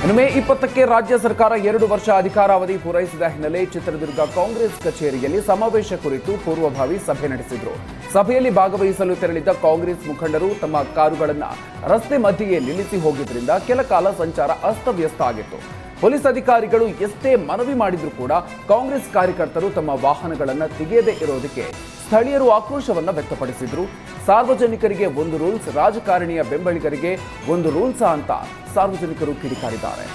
ಇನ್ನು ಮೇ ಇಪ್ಪತ್ತಕ್ಕೆ ರಾಜ್ಯ ಸರ್ಕಾರ ಎರಡು ವರ್ಷ ಅಧಿಕಾರಾವಧಿ ಪೂರೈಸಿದ ಹಿನ್ನೆಲೆ ಚಿತ್ರದುರ್ಗ ಕಾಂಗ್ರೆಸ್ ಕಚೇರಿಯಲ್ಲಿ ಸಮಾವೇಶ ಕುರಿತು ಪೂರ್ವಭಾವಿ ಸಭೆ ನಡೆಸಿದರು. ಸಭೆಯಲ್ಲಿ ಭಾಗವಹಿಸಲು ತೆರಳಿದ್ದ ಕಾಂಗ್ರೆಸ್ ಮುಖಂಡರು ತಮ್ಮ ಕಾರುಗಳನ್ನು ರಸ್ತೆ ಮಧ್ಯೆಯೇ ನಿಲ್ಲಿಸಿ ಹೋಗಿದ್ದರಿಂದ ಕೆಲ ಕಾಲ ಸಂಚಾರ ಅಸ್ತವ್ಯಸ್ತ ಆಗಿತ್ತು. ಪೊಲೀಸ್ ಅಧಿಕಾರಿಗಳು ಎಷ್ಟೇ ಮನವಿ ಮಾಡಿದ್ರು ಕೂಡ ಕಾಂಗ್ರೆಸ್ ಕಾರ್ಯಕರ್ತರು ತಮ್ಮ ವಾಹನಗಳನ್ನು ತೆಗೆಯದೇ ಇರೋದಕ್ಕೆ ಸ್ಥಳೀಯರು ಆಕ್ರೋಶವನ್ನು ವ್ಯಕ್ತಪಡಿಸಿದ್ರು. ಸಾರ್ವಜನಿಕರಿಗೆ ಒಂದು ರೂಲ್ಸ್, ರಾಜಕಾರಣಿಯ ಬೆಂಬಲಿಗರಿಗೆ ಒಂದು ರೂಲ್ಸ್ ಅಂತ ಸಾರ್ವಜನಿಕರು ಕಿಡಿಕಾರಿದ್ದಾರೆ.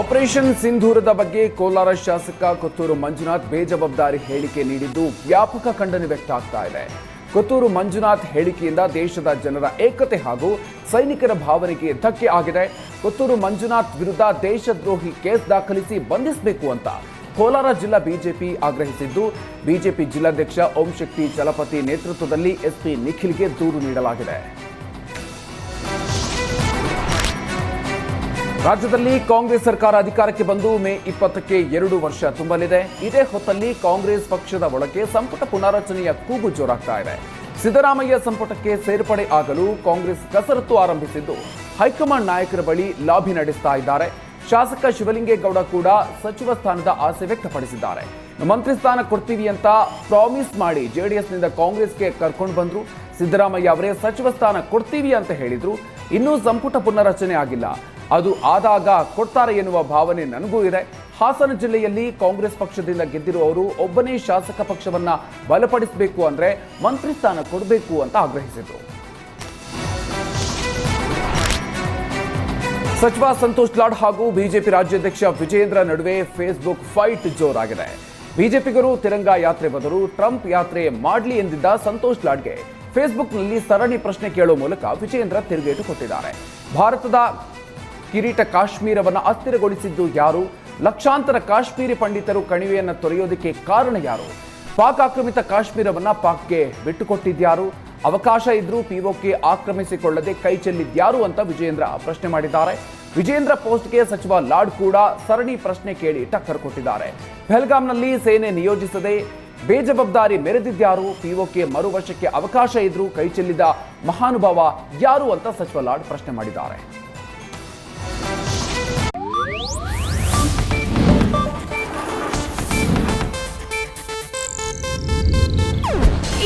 ಆಪರೇಷನ್ ಸಿಂಧೂರದ ಬಗ್ಗೆ ಕೋಲಾರ ಶಾಸಕ ಕೊತ್ತೂರು ಮಂಜುನಾಥ್ ಬೇಜವಾಬ್ದಾರಿ ಹೇಳಿಕೆ ನೀಡಿದ್ದು ವ್ಯಾಪಕ ಖಂಡನೆ ವ್ಯಕ್ತ ಆಗ್ತಾ ಇದೆ. ಕೊತ್ತೂರು ಮಂಜುನಾಥ್ ಹೇಳಿಕೆಯಿಂದ ದೇಶದ ಜನರ ಏಕತೆ ಹಾಗೂ ಸೈನಿಕರ ಭಾವನೆಗೆ ಧಕ್ಕೆ ಆಗಿದೆ. ಕೊತ್ತೂರು ಮಂಜುನಾಥ್ ವಿರುದ್ಧ ದೇಶದ್ರೋಹಿ ಕೇಸ್ ದಾಖಲಿಸಿ ಬಂಧಿಸಬೇಕು ಅಂತ ಕೋಲಾರ ಜಿಲ್ಲಾ ಬಿಜೆಪಿ ಆಗ್ರಹಿಸಿದ್ದು, ಬಿಜೆಪಿ ಜಿಲ್ಲಾಧ್ಯಕ್ಷ ಓಂ ಶಕ್ತಿ ಚಲಪತಿ ನೇತೃತ್ವದಲ್ಲಿ ಎಸ್ಪಿ ನಿಖಿಲ್ಗೆ ದೂರು ನೀಡಲಾಗಿದೆ. ರಾಜ್ಯದಲ್ಲಿ ಕಾಂಗ್ರೆಸ್ ಸರ್ಕಾರ ಅಧಿಕಾರಕ್ಕೆ ಬಂದು ಮೇ ಇಪ್ಪತ್ತಕ್ಕೆ ಎರಡು ವರ್ಷ ತುಂಬಲಿದೆ. ಇದೇ ಹೊತ್ತಲ್ಲಿ ಕಾಂಗ್ರೆಸ್ ಪಕ್ಷದ ಒಳಗೆ ಸಂಪುಟ ಪುನಾರಚನೆಯ ಕೂಗು ಜೋರಾಗ್ತಾ ಇದೆ. ಸಿದ್ದರಾಮಯ್ಯ ಸಂಪುಟಕ್ಕೆ ಸೇರ್ಪಡೆ ಆಗಲು ಕಾಂಗ್ರೆಸ್ ಕಸರತ್ತು ಆರಂಭಿಸಿದ್ದು, ಹೈಕಮಾಂಡ್ ನಾಯಕರ ಬಳಿ ಲಾಬಿ ನಡೆಸ್ತಾ ಇದ್ದಾರೆ. ಶಾಸಕ ಶಿವಲಿಂಗೇಗೌಡ ಕೂಡ ಸಚಿವ ಸ್ಥಾನದ ಆಸೆ ವ್ಯಕ್ತಪಡಿಸಿದ್ದಾರೆ. ಮಂತ್ರಿ ಸ್ಥಾನ ಕೊಡ್ತೀವಿ ಅಂತ ಪ್ರಾಮಿಸ್ ಮಾಡಿ ಜೆಡಿಎಸ್ನಿಂದ ಕಾಂಗ್ರೆಸ್ಗೆ ಕರ್ಕೊಂಡು ಬಂದ್ರು. ಸಿದ್ದರಾಮಯ್ಯ ಅವರೇ ಸಚಿವ ಸ್ಥಾನ ಕೊಡ್ತೀವಿ ಅಂತ ಹೇಳಿದ್ರು. ಇನ್ನೂ ಸಂಪುಟ ಪುನರಚನೆ ಆಗಿಲ್ಲ. ಅದು ಆದಾಗ ಕೊಡ್ತಾರೆ ಎನ್ನುವ ಭಾವನೆ ನನಗೂ ಇದೆ. ಹಾಸನ ಜಿಲ್ಲೆಯಲ್ಲಿ ಕಾಂಗ್ರೆಸ್ ಪಕ್ಷದಿಂದ ಗೆದ್ದಿರುವವರು ಒಬ್ಬನೇ ಶಾಸಕ ಪಕ್ಷವನ್ನ ಬಲಪಡಿಸಬೇಕು ಅಂದ್ರೆ ಮಂತ್ರಿ ಸ್ಥಾನ ಕೊಡಬೇಕು ಅಂತ ಆಗ್ರಹಿಸಿದರು. ಸಚಿವ ಸಂತೋಷ್ ಲಾಡ್ ಹಾಗೂ ಬಿಜೆಪಿ ರಾಜ್ಯಾಧ್ಯಕ್ಷ ವಿಜೇಂದ್ರ ನಡುವೆ ಫೇಸ್ಬುಕ್ ಫೈಟ್ ಜೋರಾಗಿದೆ. ಬಿಜೆಪಿಗರು ತಿರಂಗ ಯಾತ್ರೆ ಬದಲು ಟ್ರಂಪ್ ಯಾತ್ರೆ ಮಾಡಲಿ ಎಂದಿದ್ದ ಸಂತೋಷ್ ಲಾಡ್ಗೆ. ಫೇಸ್ಬುಕ್ನಲ್ಲಿ ಸರಣಿ ಪ್ರಶ್ನೆ ಕೇಳುವ ಮೂಲಕ ವಿಜೇಂದ್ರ ತಿರುಗೇಟು ಕೊಟ್ಟಿದ್ದಾರೆ. ಭಾರತದ ಕಿರೀಟ ಕಾಶ್ಮೀರವನ್ನು ಅಸ್ಥಿರಗೊಳಿಸಿದ್ದು ಯಾರು? ಲಕ್ಷಾಂತರ ಕಾಶ್ಮೀರಿ ಪಂಡಿತರು ಕಣಿವೆಯನ್ನು ತೊರೆಯೋದಕ್ಕೆ ಕಾರಣ ಯಾರು? ಪಾಕ್ ಆಕ್ರಮಿತ ಕಾಶ್ಮೀರವನ್ನು ಪಾಕ್ಗೆ ಬಿಟ್ಟುಕೊಟ್ಟಿದ್ಯಾರು? ಅವಕಾಶ ಇದ್ರೂ ಪಿಒಕೆ ಆಕ್ರಮಿಸಿಕೊಳ್ಳದೆ ಕೈ ಚೆಲ್ಲಿದ್ಯಾರು ಅಂತ ವಿಜೇಂದ್ರ ಪ್ರಶ್ನೆ ಮಾಡಿದ್ದಾರೆ. ವಿಜೇಂದ್ರ ಪೋಸ್ಟ್ಗೆ ಸಚಿವ ಲಾಡ್ ಕೂಡ ಸರಣಿ ಪ್ರಶ್ನೆ ಕೇಳಿ ಟಕ್ಕರ್ ಕೊಟ್ಟಿದ್ದಾರೆ. ಬೆಲ್ಗಾಂನಲ್ಲಿ ಸೇನೆ ನಿಯೋಜಿಸದೆ ಬೇಜವಾಬ್ದಾರಿ ಮೆರೆದಿದ್ಯಾರು? ಪಿಒಕೆ ಮರುವಶಕ್ಕೆ ಅವಕಾಶ ಇದ್ರೂ ಕೈ ಚೆಲ್ಲಿದ ಮಹಾನುಭಾವ ಯಾರು ಅಂತ ಸಚಿವ ಲಾಡ್ ಪ್ರಶ್ನೆ ಮಾಡಿದ್ದಾರೆ.